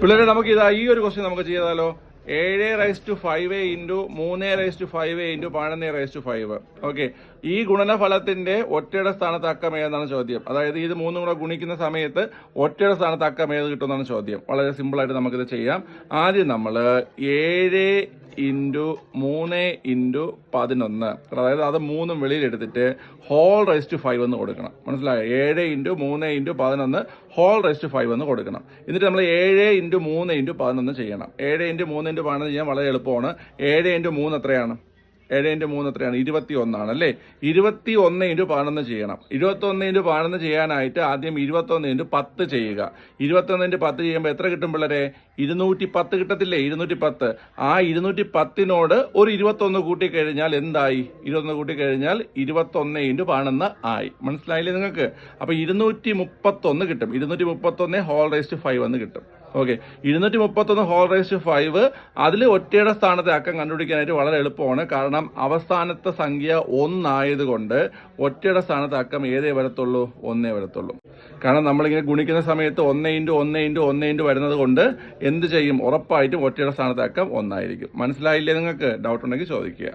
പിള്ളേരെ നമുക്ക് ഇതാ ഈ ഒരു ക്വസ്റ്റ്യൻ നമുക്ക് ചെയ്താലോ? ഏഴ് റൈസ് ടു ഫൈവ് ഇന്റു മൂന്ന് റൈസ് ടു ഫൈവ് ഇന്റു പതിനൊന്ന് റൈസ് ടു ഫൈവ് ഓക്കെ ഈ ഗുണനഫലത്തിന്റെ ഒറ്റയുടെ സ്ഥാനത്ത് അക്കം ഏതെന്നാണ് ചോദ്യം? അതായത് ഇത് മൂന്നും കൂടെ ഗുണിക്കുന്ന സമയത്ത് ഒറ്റയുടെ സ്ഥാനത്ത് അക്കം ഏത് കിട്ടുമെന്നാണ് ചോദ്യം. വളരെ സിമ്പിൾ ആയിട്ട് നമുക്കിത് ചെയ്യാം. ആദ്യം നമ്മൾ ഏഴ് ഇന്റു മൂന്ന് ഇന്റു പതിനൊന്ന്. അതായത് അത് മൂന്നും വെളിയിലെടുത്തിട്ട് ഹോൾ റൈസ് ടു ഫൈവ് എന്ന് കൊടുക്കണം. മനസ്സിലായോ? ഏഴ് ഇന്റു മൂന്ന് ഇന്റു പതിനൊന്ന് ഹോൾ റൈസ് ടു ഫൈവ് എന്ന് കൊടുക്കണം. എന്നിട്ട് നമ്മൾ ഏഴ് ഇന്റു മൂന്ന് ഇന്റു പതിനൊന്ന് ചെയ്യണം. ഏഴ് ഇന്റു മൂന്ന് ഇന്റു പതിനൊന്ന് ചെയ്യാൻ വളരെ എളുപ്പമാണ്. ഏഴ് ഇന്റു മൂന്ന് എത്രയാണ്? ഏഴ് ഇന്റു മൂന്ന് എത്രയാണ് ഇരുപത്തി ഒന്നാണ് അല്ലേ? ഇരുപത്തി ഒന്ന് ഇന്റു പതിനൊന്ന് ചെയ്യണം. ഇരുപത്തി ഒന്ന് ഇന്റു പതിനൊന്ന് ചെയ്യാനായിട്ട് ആദ്യം ഇരുപത്തൊന്ന് ഇന്റു പത്ത് ചെയ്യുക. ഇരുപത്തൊന്ന് ഇന്റു പത്ത് ചെയ്യുമ്പോൾ എത്ര കിട്ടും പിള്ളേരെ? ഇരുന്നൂറ്റി പത്ത് കിട്ടത്തില്ലേ? ഇരുന്നൂറ്റി പത്ത് ആ ഇരുന്നൂറ്റി പത്തിനോട് ഒരു ഇരുപത്തൊന്ന് കൂട്ടിക്കഴിഞ്ഞാൽ എന്തായി? ഇരുപത്തൊന്ന് കൂട്ടിക്കഴിഞ്ഞാൽ ഇരുപത്തൊന്ന് ഇന്റു പതിനൊന്ന് ആയി. മനസ്സിലായില്ലേ നിങ്ങൾക്ക്? അപ്പോൾ ഇരുന്നൂറ്റി മുപ്പത്തൊന്ന് കിട്ടും. ഇരുന്നൂറ്റി മുപ്പത്തൊന്ന് ഹോൾ റേസ്റ്റ് ഫൈവ് എന്ന് കിട്ടും. ഓക്കെ. ഇരുന്നൂറ്റി മുപ്പത്തൊന്ന് ഹോൾ റേസ്റ്റ് ഫൈവ് അതിൽ ഒറ്റയുടെ സ്ഥാനത്തെ അക്കം കണ്ടുപിടിക്കാനായിട്ട് വളരെ എളുപ്പമാണ്. കാരണം അവസാനത്തെ സംഖ്യ ഒന്നായതുകൊണ്ട് ഒറ്റയുടെ സ്ഥാനത്ത് അക്കം ഏതേ വരത്തുള്ളൂ? ഒന്നേ വരത്തുള്ളൂ. കാരണം നമ്മളിങ്ങനെ ഗുണിക്കുന്ന സമയത്ത് ഒന്ന് ഇന്റു ഒന്ന് ഇന്റു ഒന്ന് ഇന്റു വരുന്നത് കൊണ്ട് എന്ത് ചെയ്യും? ഉറപ്പായിട്ടും ഒറ്റയുടെ സ്ഥാനത്ത് അക്കം ഒന്നായിരിക്കും. മനസ്സിലായില്ലേ നിങ്ങൾക്ക്? ഡൗട്ട് ഉണ്ടെങ്കിൽ ചോദിക്കുക.